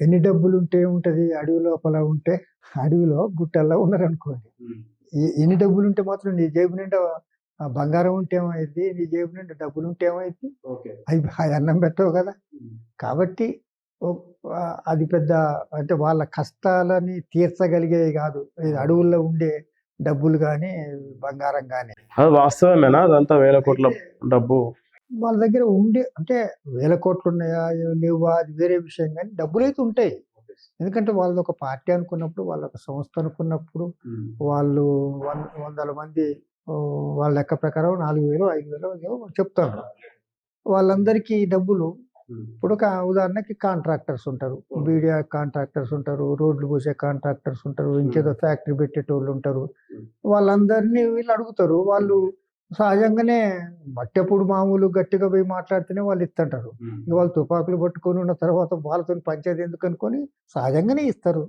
ఎన్ని డబ్బులు ఉంటే ఉంటది? అడవి లోపల ఉంటే అడవిలో గుట్టల్లో ఉన్నారు అనుకోండి ఎ- ఎన్ని డబ్బులు ఉంటే మాత్రం నీ జేబు నిండా బంగారం ఉంటే ఏమైంది? నీ జేబు నిండా డబ్బులు ఉంటే ఏమైంది? అవి అన్నం పెట్టవు కదా. కాబట్టి అది పెద్ద అంటే వాళ్ళ కష్టాలని తీర్చగలిగేవి కాదు. ఇది అడవుల్లో ఉండే డబ్బులు కానీ బంగారం కానీ అది వాస్తవమేనా? అదంతా వేల కోట్ల డబ్బు వాళ్ళ దగ్గర ఉండే అంటే వేల కోట్లు ఉన్నాయా లేవా అది వేరే విషయం. కానీ డబ్బులు అయితే ఉంటాయి ఎందుకంటే వాళ్ళది ఒక పార్టీ అనుకున్నప్పుడు వాళ్ళ ఒక సంస్థ అనుకున్నప్పుడు వాళ్ళు వంద వందల మంది వాళ్ళ లెక్క ప్రకారం నాలుగు వేలు ఐదు వేలు చెప్తారు. వాళ్ళందరికీ డబ్బులు. ఇప్పుడు ఒక ఉదాహరణకి కాంట్రాక్టర్స్ ఉంటారు. బీడియా కాంట్రాక్టర్స్ ఉంటారు రోడ్లు పోసే కాంట్రాక్టర్స్ ఉంటారు ఇంకేదో ఫ్యాక్టరీ పెట్టేటోళ్ళు ఉంటారు. వాళ్ళందరినీ వీళ్ళు అడుగుతారు. వాళ్ళు సహజంగానే మట్టెప్పుడు మామూలు గట్టిగా పోయి మాట్లాడితేనే వాళ్ళు ఇస్తుంటారు. వాళ్ళు తుపాకులు పట్టుకొని ఉన్న తర్వాత వాళ్ళతో పంచాయతీ ఎందుకు అనుకొని సహజంగానే ఇస్తారు.